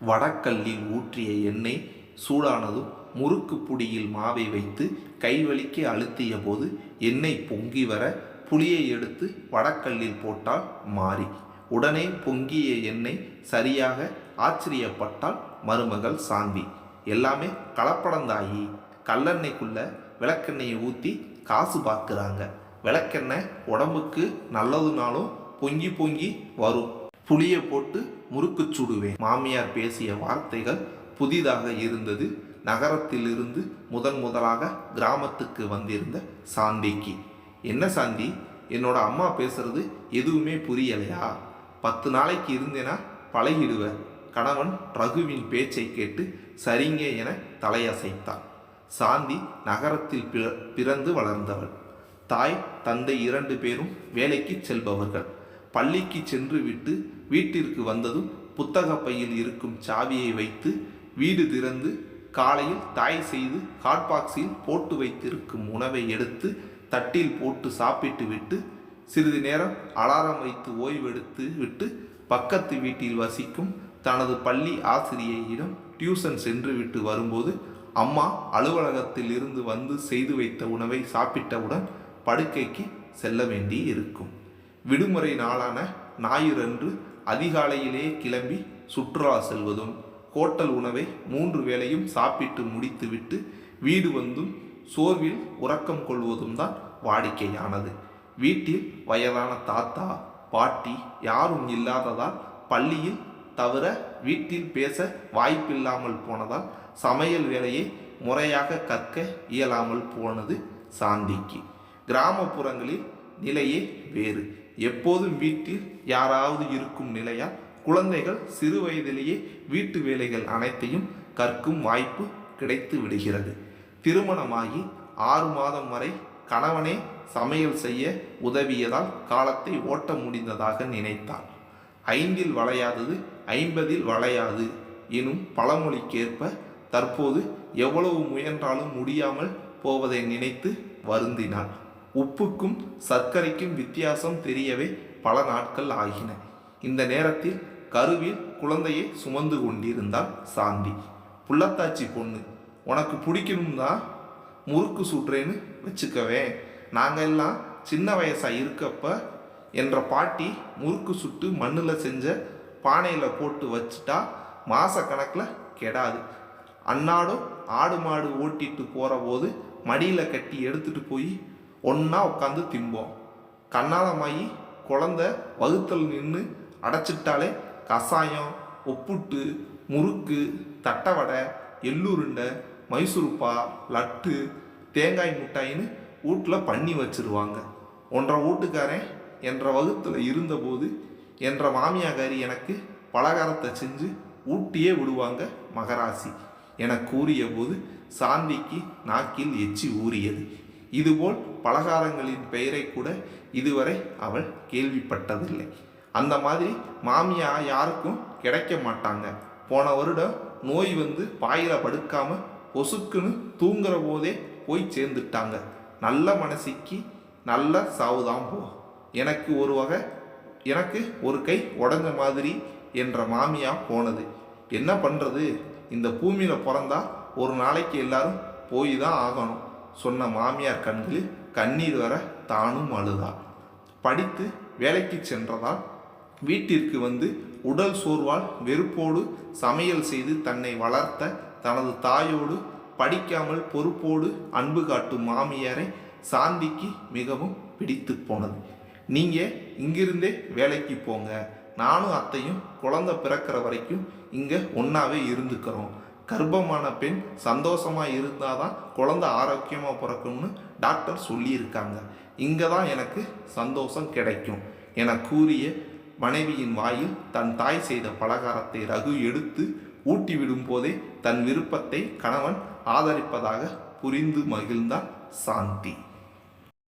வடக்கல்லில் ஊற்றிய எண்ணெய் சூடானதும் முறுக்கு புடியில் மாவை வைத்து கைவலிக்கு அழுத்திய போது எண்ணெய் பொங்கி வர புளியை எடுத்து வடக்கல்லில் போட்டால் மாறி. உடனே பொங்கிய எண்ணெய் சரியாக ஆச்சரியப்பட்டால் மருமகள் சாந்தி எல்லாமே கலப்படந்தாயி. கல்லெண்ணெய்க்குள்ள விளக்கெண்ணெயை ஊற்றி காசு பார்க்குறாங்க. விளக்கெண்ணெய் உடம்புக்கு நல்லதுனாலும் பொங்கி பொங்கி வரும். புளியை போட்டு முறுக்கு சுடுவேன். மாமியார் பேசிய வார்த்தைகள் புதிதாக இருந்தது. நகரத்திலிருந்து முதன் முதலாக கிராமத்துக்கு வந்திருந்த சாந்திக்கு. என்ன சாந்தி? என்னோட அம்மா பேசுறது எதுவுமே புரியலையா? பத்து நாளைக்கு இருந்தேனா? பழகிடுவ. கணவன் ரகுவின் பேச்சை கேட்டு சரிங்க என தலையசைத்தான். சாந்தி நகரத்தில் பிற- பிறந்து வளர்ந்தவள். தாய் தந்தை இரண்டு பேரும் வேலைக்கு செல்பவர்கள். பள்ளிக்கு சென்று விட்டு வீட்டிற்கு வந்ததும் புத்தக பையில் இருக்கும் சாவியை வைத்து வீடு திறந்து காலையில் தாய் செய்து ஹாட்பாக்ஸில் போட்டு வைத்திருக்கும் உணவை எடுத்து தட்டில் போட்டு சாப்பிட்டு விட்டு சிறிது நேரம் அலாரம் வைத்து ஓய்வெடுத்து விட்டு பக்கத்து வீட்டில் வசிக்கும் தனது பள்ளி ஆசிரியையிடம் டியூஷன் சென்று விட்டு வரும்போது அம்மா அலுவலகத்தில் இருந்து வந்து செய்து வைத்த உணவை சாப்பிட்டவுடன் படுக்கைக்கு செல்ல வேண்டி இருக்கும் விடுமுறை நாளான ஞாயிறன்று அதிகாலையிலே கிளம்பி சுற்றுலா செல்வதும் ஹோட்டல் உணவை மூன்று வேளையும் சாப்பிட்டு முடித்துவிட்டு வீடு வந்தும் சோர்வில் உறக்கம் கொள்வதும் தான் வாடிக்கையானது. வீட்டில் வயதான தாத்தா பாட்டி யாரும் இல்லாததால் பள்ளியில் தவிர வீட்டில் பேச வாய்ப்பில்லாமல் போனதால் சமையல் வேலையை முறையாக கற்க இயலாமல் போனது சாந்திக்கு கிராமப்புறங்களில் நிலையே வேறு. எப்போதும் வீட்டில் யாராவது இருக்கும் நிலையால் குழந்தைகள் சிறு வயதிலேயே வீட்டு வேலைகள் அனைத்தையும் கற்கும் வாய்ப்பு கிடைத்து விடுகிறது. திருமணமாகி ஆறு மாதம் வரை கணவனே சமையல் செய்ய உதவியதால் காலத்தை ஓட்ட முடிந்ததாக நினைத்தார். ஐந்தில் வளையாதது ஐம்பதில் வளையாது எனும் பழமொழிக்கேற்ப தற்போது எவ்வளவு முயன்றாலும் முடியாமல் போவதை நினைத்து வருந்தினாள். உப்புக்கும் சர்க்கரைக்கும் வித்தியாசம் தெரியவே பல நாட்கள் ஆகின. இந்த நேரத்தில் கருவில் குழந்தையை சுமந்து கொண்டிருந்தாள் சாந்தி. புள்ளத்தாச்சி பொண்ணு உனக்கு பிடிக்கணும்னா முறுக்கு சுடுறேன்னு வச்சுக்கவே. நாங்கள் எல்லாம் சின்ன வயசாக இருக்கப்ப என்ற பாட்டி முறுக்கு சுட்டு மண்ணில் செஞ்ச பானையில் போட்டு வச்சுட்டா மாதக்கணக்கில் கணக்கில் கெடாது. அன்னாடும் ஆடு மாடு ஓட்டிட்டு போகிற போது மடியில் கட்டி எடுத்துட்டு போய் ஒன்றா உட்காந்து திம்போம். கண்ணாலமாயி குழந்த வகுத்தல் நின்று அடைச்சிட்டாலே கசாயம் ஒப்புட்டு முறுக்கு தட்டவடை எள்ளுருண்டை மைசூருப்பா லட்டு தேங்காய் மிட்டாயின்னு வீட்டில் பண்ணி வச்சிருவாங்க. ஒன்றரை வீட்டுக்காரன் என்ற வகுத்தில் இருந்தபோது என்ற மாமியாகாரி எனக்கு பலகாரத்தை செஞ்சு ஊட்டியே விடுவாங்க மகராசி. என கூறிய போது சாந்திக்கு நாக்கில் எச்சி ஊறியது. இதுபோல் பலகாரங்களின் பெயரை கூட இதுவரை அவள் கேள்விப்பட்டதில்லை. அந்த மாதிரி மாமியா யாருக்கும் கிடைக்க மாட்டாங்க. போன வருடம் நோய் வந்து பாயில படுக்காம பொசுக்குன்னு தூங்குற போதே போய் சேர்ந்துட்டாங்க. நல்ல மனசிக்கு நல்ல சாவுதான் போ. எனக்கு ஒரு வகை எனக்கு ஒரு கை உடஞ்ச மாதிரி என்ற மாமியா போனது. என்ன பண்ணுறது இந்த பூமியில் பிறந்தா ஒரு நாளைக்கு எல்லாரும் போய் தான் ஆகணும். சொன்ன மாமியார் கண்களில் கண்ணீர் வர தானும் அழுதாள் படித்து வேலைக்கு சென்றதால் வீட்டிற்கு வந்து உடல் சோர்வால் வெறுப்போடு சமையல் செய்து தன்னை வளர்த்த தனது தாயோடு படிக்காமல் பொறுப்போடு அன்பு காட்டும் மாமியாரை சாந்திக்கு மிகவும் பிடித்து போனது. நீங்கள் இங்கிருந்தே வேலைக்கு போங்க. நானும் அத்தையும் குழந்தை பிறக்கிற வரைக்கும் இங்கே ஒன்றாவே இருந்துக்கிறோம். கர்ப்பமான பெண் சந்தோஷமாக இருந்தால் தான் குழந்தை ஆரோக்கியமாக பிறக்கும்னு டாக்டர் சொல்லியிருக்காங்க. இங்கே தான் எனக்கு சந்தோஷம் கிடைக்கும். என கூறிய மனைவியின் வாயில் தன் தாய் செய்த பலகாரத்தை ரகு எடுத்து ஊட்டிவிடும் போதே தன் விருப்பத்தை கணவன் ஆதரிப்பதாக புரிந்து மகிழ்ந்தான் சாந்தி.